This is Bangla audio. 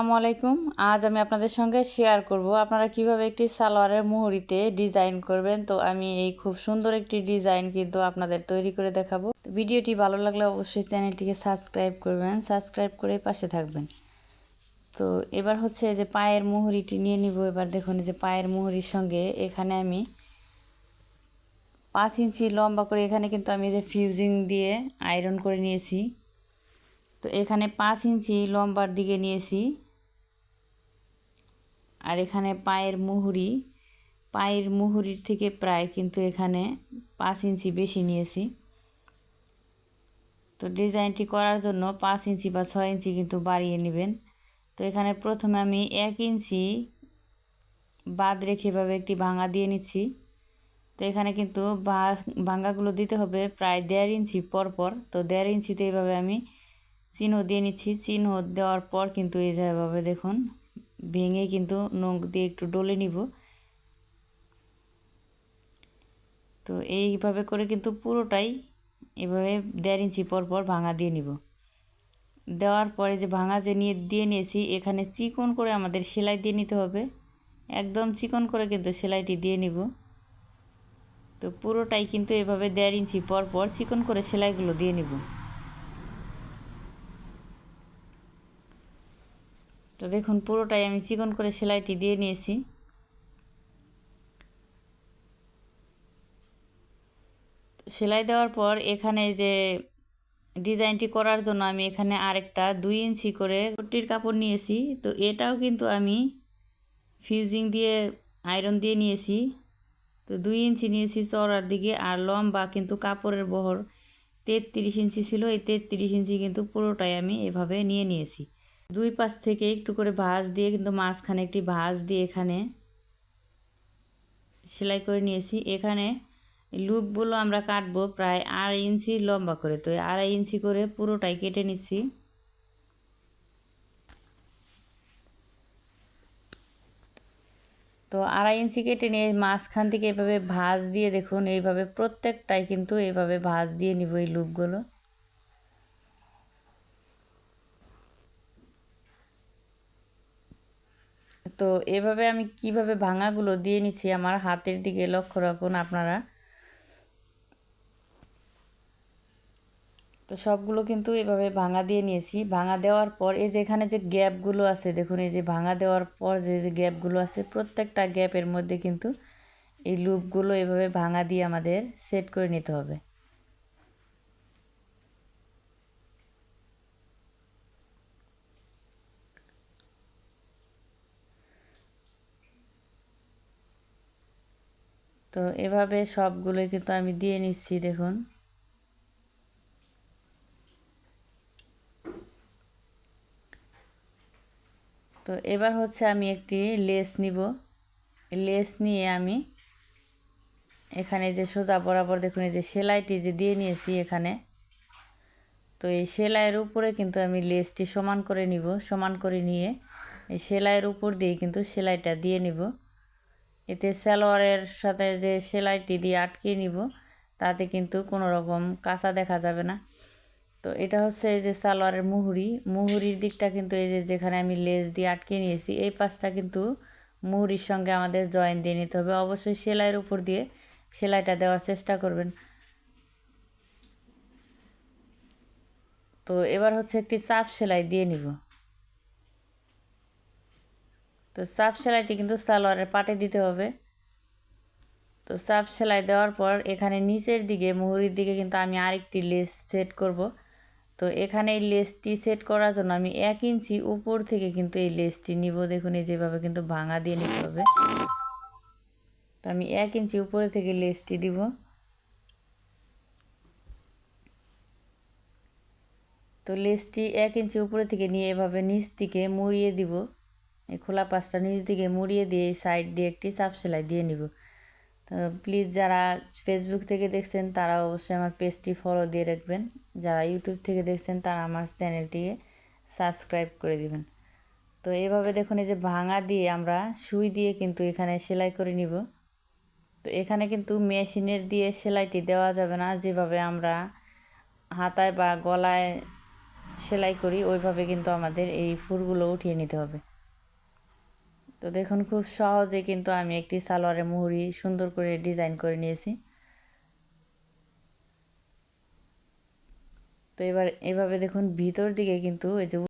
আসসালামু আলাইকুম। আজ আমি আপনাদের সঙ্গে শেয়ার করব আপনারা কীভাবে একটি সালোয়ারের মুহুরিতে ডিজাইন করবেন। তো আমি এই খুব সুন্দর একটি ডিজাইন কিন্তু আপনাদের তৈরি করে দেখাবো। ভিডিওটি ভালো লাগলে অবশ্যই চ্যানেলটিকে সাবস্ক্রাইব করবেন। সাবস্ক্রাইব করে পাশে থাকবেন। তো এবার হচ্ছে যে পায়ের মুহুরিটি নিয়ে নিব। এবার দেখুন যে পায়ের মুহুরির সঙ্গে এখানে আমি পাঁচ ইঞ্চি লম্বা করে এখানে কিন্তু আমি যে ফিউজিং দিয়ে আয়রন করে নিয়েছি। তো এখানে পাঁচ ইঞ্চি লম্বার দিকে নিয়েছি। আর এখানে পায়ের মুহুরি, পায়ের মুহুরির থেকে প্রায় কিন্তু এখানে পাঁচ ইঞ্চি বেশি নিয়েছি। তো ডিজাইনটি করার জন্য পাঁচ ইঞ্চি বা ছয় ইঞ্চি কিন্তু বাড়িয়ে নেবেন। তো এখানে প্রথমে আমি এক ইঞ্চি বাদ রেখে এভাবে একটি ভাঙা দিয়ে নিচ্ছি। তো এখানে কিন্তু ভাঙাগুলো দিতে হবে প্রায় দেড় ইঞ্চি পর পর। তো দেড় ইঞ্চিতে এইভাবে আমি চিহ্ন দিয়ে নিচ্ছি। চিহ্ন দেওয়ার পর কিন্তু এই যেভাবে দেখুন। ভেঙে কিন্তু নখ দিয়ে একটু ডলে নিব। তো এইভাবে করে কিন্তু পুরোটাই এভাবে দেড় ইঞ্চি পর পর ভাঙা দিয়ে নিব। দেওয়ার পরে যে ভাঙা যে নিয়ে, দিয়ে নিয়েছি, এখানে চিকন করে আমাদের সেলাই দিয়ে নিতে হবে। একদম চিকন করে কিন্তু সেলাইটি দিয়ে নিব। তো পুরোটাই কিন্তু এভাবে দেড় ইঞ্চি পর পর চিকন করে সেলাইগুলো দিয়ে নিব। তো দেখুন, পুরোটাই আমি চিকন করে সেলাইটি দিয়ে নিয়েছি। সেলাই দেওয়ার পর এখানে যে ডিজাইনটি করার জন্য আমি এখানে আরেকটা দুই ইঞ্চি করে কুটির কাপড় নিয়েছি। তো এটাও কিন্তু আমি ফিউজিং দিয়ে আয়রন দিয়ে নিয়েছি। তো দুই ইঞ্চি নিয়েছি চড়ার দিকে আর লম্বা কিন্তু কাপড়ের বহর তেত্রিশ ইঞ্চি ছিল। এই তেত্রিশ ইঞ্চি কিন্তু পুরোটাই আমি এভাবে নিয়ে নিয়েছি। দুই পাশ থেকে একটু করে ভাঁজ দিয়ে কিন্তু মাঝখানে একটি ভাঁজ দিয়ে এখানে সেলাই করে নিয়েছি। এখানে লুপগুলো আমরা কাটবো প্রায় আড়াই ইঞ্চি লম্বা করে। তো আড়াই ইঞ্চি করে পুরোটাই কেটে নিচ্ছি। তো আড়াই ইঞ্চি কেটে নিয়ে মাঝখান থেকে এভাবে ভাঁজ দিয়ে দেখুন, এইভাবে প্রত্যেকটাই কিন্তু এইভাবে ভাঁজ দিয়ে নিব এই লুপগুলো। তো এভাবে আমি কীভাবে ভাঙাগুলো দিয়ে নিচ্ছি আমার হাতের দিকে লক্ষ্য রাখুন আপনারা। তো সবগুলো কিন্তু এভাবে ভাঙা দিয়ে নিয়েছি। ভাঙা দেওয়ার পর এই যে এখানে যে গ্যাপগুলো আছে, দেখুন এই যে ভাঙা দেওয়ার পর যে যে গ্যাপগুলো আছে, প্রত্যেকটা গ্যাপের মধ্যে কিন্তু এই লুপগুলো এভাবে ভাঙা দিয়ে আমাদের সেট করে নিতে হবে। তো এভাবে সবগুলোই কিন্তু আমি দিয়ে নিচ্ছি, দেখুন। তো এবার হচ্ছে আমি একটি লেস নিব। লেস নিয়ে আমি এখানে যে সোজা বরাবর দেখুন, এই যে সেলাইটি যে দিয়ে নিয়েছি এখানে, তো এই সেলাইয়ের উপরে কিন্তু আমি লেসটি সমান করে নিব। সমান করে নিয়ে এই সেলাইয়ের উপর দিয়ে কিন্তু সেলাইটা দিয়ে নিব। এতে সালোয়ারের সাথে যে সেলাইটি দিয়ে আটকে নিব, তাতে কিন্তু কোনো রকম কাঁচা দেখা যাবে না। তো এটা হচ্ছে এই যে সালোয়ারের মুহুরি। মুহুরির দিকটা কিন্তু এই যে যেখানে আমি লেস দিয়ে আটকে নিয়েছি, এই পাশটা কিন্তু মুহুরির সঙ্গে আমাদের জয়েন দিয়ে নিতে হবে। অবশ্যই সেলাইয়ের উপর দিয়ে সেলাইটা দেওয়ার চেষ্টা করবেন। তো এবার হচ্ছে একটি চাপ সেলাই দিয়ে নিব। তো চাপ সেলাইটি কিন্তু সালোয়ারের পাটে দিতে হবে। তো চাপ সেলাই দেওয়ার পর এখানে নিচের দিকে, মুহুরির দিকে কিন্তু আমি আরেকটি লেস সেট করব। তো এখানে এই লেসটি সেট করার জন্য আমি এক ইঞ্চি উপর থেকে কিন্তু এই লেসটি নিব। দেখুন, এই যেভাবে কিন্তু ভাঙা দিয়ে নিতে হবে। তো আমি এক ইঞ্চি উপরে থেকে লেসটি দিব। তো লেসটি এক ইঞ্চি উপরে থেকে নিয়ে এভাবে নিচ দিকে মুড়িয়ে দিব। এই খোলা পাশটা নিচ দিকে মুড়িয়ে দিয়ে এই সাইড দিয়ে একটি চাপ সেলাই দিয়ে নিব। তো প্লিজ যারা ফেসবুক থেকে দেখছেন, তারা অবশ্যই আমার পেজটি ফলো দিয়ে রাখবেন। যারা ইউটিউব থেকে দেখছেন, তারা আমার চ্যানেলটিকে সাবস্ক্রাইব করে দিবেন। তো এভাবে দেখুন, এই যে ভাঙা দিয়ে আমরা সুই দিয়ে কিন্তু এখানে সেলাই করে নিব। তো এখানে কিন্তু মেশিনের দিয়ে সেলাইটি দেওয়া যাবে না। যেভাবে আমরা হাতায় বা গলায় সেলাই করি, ওইভাবে কিন্তু আমাদের এই ফুলগুলো উঠিয়ে নিতে হবে। তো দেখুন, খুব সহজে কিন্তু আমি একটি সালোয়ারের মুহুরি সুন্দর করে ডিজাইন করে নিয়েছি। তো এবার এভাবে দেখুন, ভিতর দিকে কিন্তু এই যে